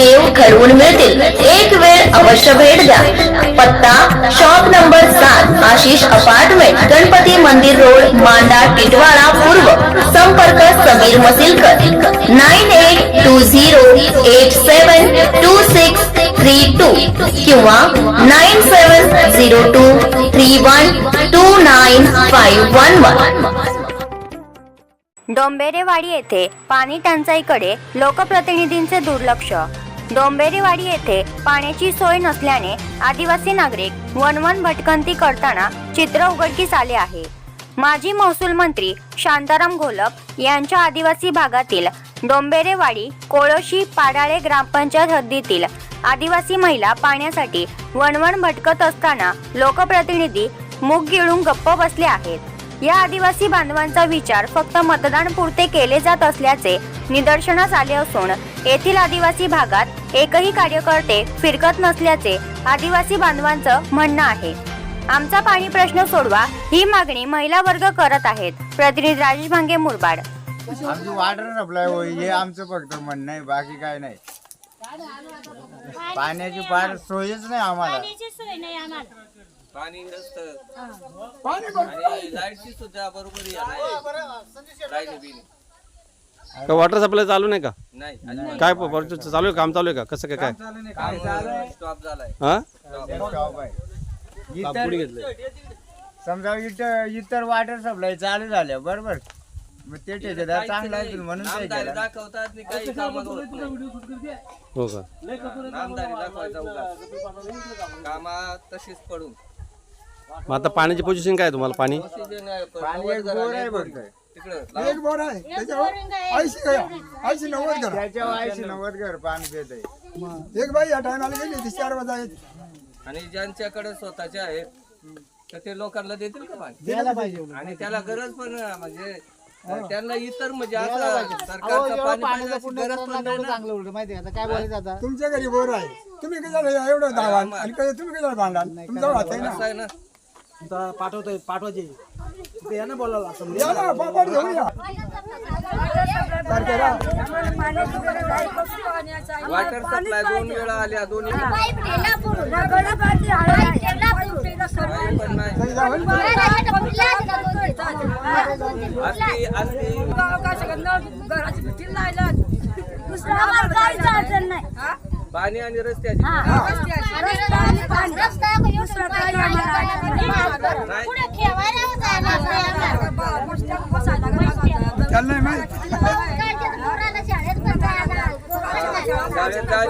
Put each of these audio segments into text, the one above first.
देव ठरवून मिळतील. एक वेळ अवश्य भेट द्या. पत्ता शॉप नंबर सात आशिष अपार्टमेंट गणपती मंदिर रोड मांडा टिटवाळा पूर्व. संपर्क Sameer Masilkar. Nine eight two zero eight seven two six three two किंवा nine seven zero two three one two nine five one one. Domberewadi येथे पाणी टंचाईकडे लोकप्रतिनिधींचे दुर्लक्ष. डोंबेरेवाडी येथे पाण्याची सोय नसल्याने आदिवासी नागरिक वनवन भटकंती करताना चित्र उघडकीस आले आहे. माजी महसूल मंत्री शांताराम घोलप यांच्या आदिवासी भागातील डोंबेरेवाडी कोळोशी पाडाळे ग्रामपंचायत हद्दीतील आदिवासी महिला पाण्यासाठी वणवण भटकत असताना लोकप्रतिनिधी मुग गिळून गप्प बसले आहेत. या आदिवासी बांधवांचा विचार फक्त मतदान पुरते केले जात असल्याचे निदर्शनास आले असून येथील आदिवासी भागात एकही कार्यकर्ते फिरकत नसल्याचे आदिवासी बांधवांचं म्हणणं आहे. आमचा पाणी प्रश्न सोडवा ही मागणी महिला वर्ग करत आहेत. प्रतिनिधी राजेश भांगे मुरबाड. आमची वाटर सप्लाय होई हे आमचं फक्त म्हणणं आहे बाकी काय नाही. पाण्याची फार सोयच नाही आम्हाला. पाणी नसतं. आणि लाईटची सुद्धा बरोबर या नाही. लाइट बिल का? वॉटर सप्लाय चालू नाही का? नाही आणि काय प- प- चालू आहे? काम चालू आहे का? कसं काय काम स्टॉप झालाय. हा? इतर समजा इतर इतर वॉटर सप्लाय चालू झाल्या. बरोबर. मग ते ठेकेदार चांगला आहे म्हणून ते नामदारी केलं. दाखवतात आणि काही कामात होत नाही. हो का? नामदारी दाखवायचा कामात तशीच पडून. मग आता पाण्याची पोझिशन काय आहे तुम्हाला? पाणी? एक घराला बोर आहे एक फक्त. तिकडं एक बोर आहे. त्याच्यावर ऐंशी ऐंशी नव्वद घर त्याच्या ऐंशी नव्वद घर पाणी आहे एक बाई या टायमाला गेली होती चार वाजा येत. आणि ज्यांच्याकडे स्वतःचे आहेत तर ते लोकांना देतील का पाणी? आणि त्याला गरज पण म्हणजे त्यांना इतर म्हणजे असं सरकारचं पाणी गरज पण नाही ना. तुमच्या घरी बोर आहे. तुम्ही किती झालं एवढं धावाल आणि कधी तुम्ही भांडाल? तुमचं हात आहे ना. असं आहे ना. पाठवतोय पाठवायचे. ते यांना बोलायला असं या ना पापड घेऊन या. वॉटर सप्लाय दोन वेळा आल्या दोन्ही नाही असती असती पाणी आणि रस्त्याची त्याला नाही. माहीत शाळेत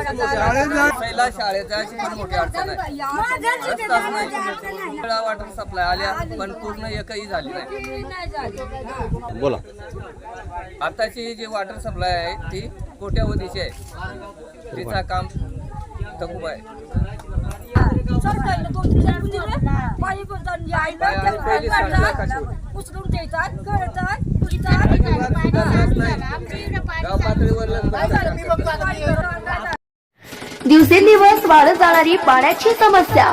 मोठी अडचण आहे. पहिला शाळेत जायची पण मोठी अडचण आहे वॉटर सप्लाय आल्या पण पूर्ण एकही झाली नाही बोला आताची जी वॉटर सप्लाय आहे ती कोट्यावधीची आहे तिचा काम तकूब आहे उचलून करतात गाव पातळीवर दिवसेंदिवस वाढत जाणारी पाण्याची समस्या.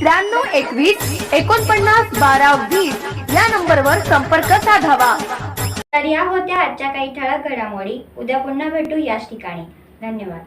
त्र्याण्णव एकवीस एकोणपन्नास बारा वीस या नंबरवर संपर्क साधावा. तर या होत्या आजच्या काही ठळक घडामोडी. उद्या पुन्हा भेटू याच ठिकाणी. धन्यवाद.